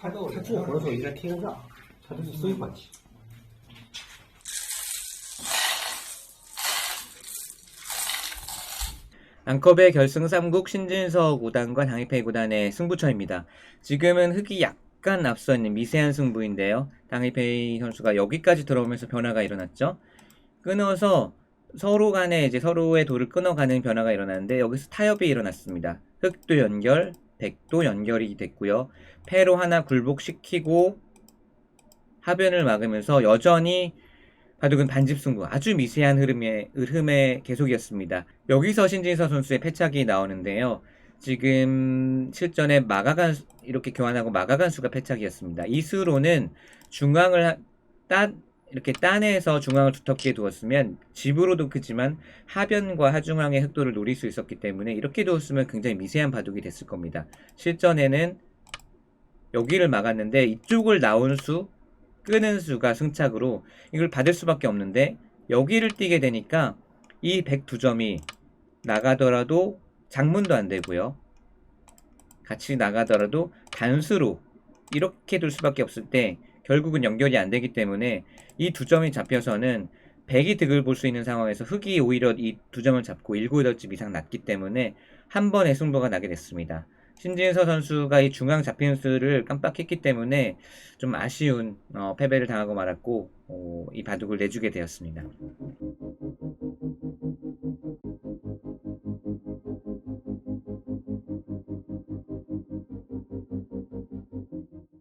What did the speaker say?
太逗了。他做活的时候应该贴个上，他这是非换气。 앙컵의 결승 3국 신진서 구단과 당일페이 구단의 승부처입니다. 지금은 흑이 약간 앞서 있는 미세한 승부인데요. 당일페이 선수가 여기까지 들어오면서 변화가 일어났죠. 끊어서 서로 간에 이제 서로의 돌을 끊어가는 변화가 일어났는데 여기서 타협이 일어났습니다. 흑도 연결, 백도 연결이 됐고요. 패로 하나 굴복시키고 하변을 막으면서 여전히 바둑은 반집승부 아주 미세한 흐름의 흐름의 계속이었습니다. 여기서 신진서 선수의 패착이 나오는데요. 지금 실전에 마가간 이렇게 교환하고 마가간 수가 패착이었습니다. 이수로는 중앙을 하- 따 이렇게 따내서 중앙을 두텁게 두었으면 집으로도 크지만 하변과 하중앙의 흑도를 노릴 수 있었기 때문에 이렇게 두었으면 굉장히 미세한 바둑이 됐을 겁니다. 실전에는 여기를 막았는데 이쪽을 나온 수 끄는 수가 승착으로 이걸 받을 수밖에 없는데 여기를 뛰게 되니까 이 102점이 나가더라도 장문도 안 되고요. 같이 나가더라도 단수로 이렇게 둘 수밖에 없을 때 결국은 연결이 안 되기 때문에 이 두 점이 잡혀서는 100이 득을 볼 수 있는 상황에서 흑이 오히려 이 두 점을 잡고 7, 8점 이상 났기 때문에 한 번의 승부가 나게 됐습니다. 신진서 선수가 이 중앙 잡히는 수를 깜빡했기 때문에 좀 아쉬운 어, 패배를 당하고 말았고 어, 이 바둑을 내주게 되었습니다.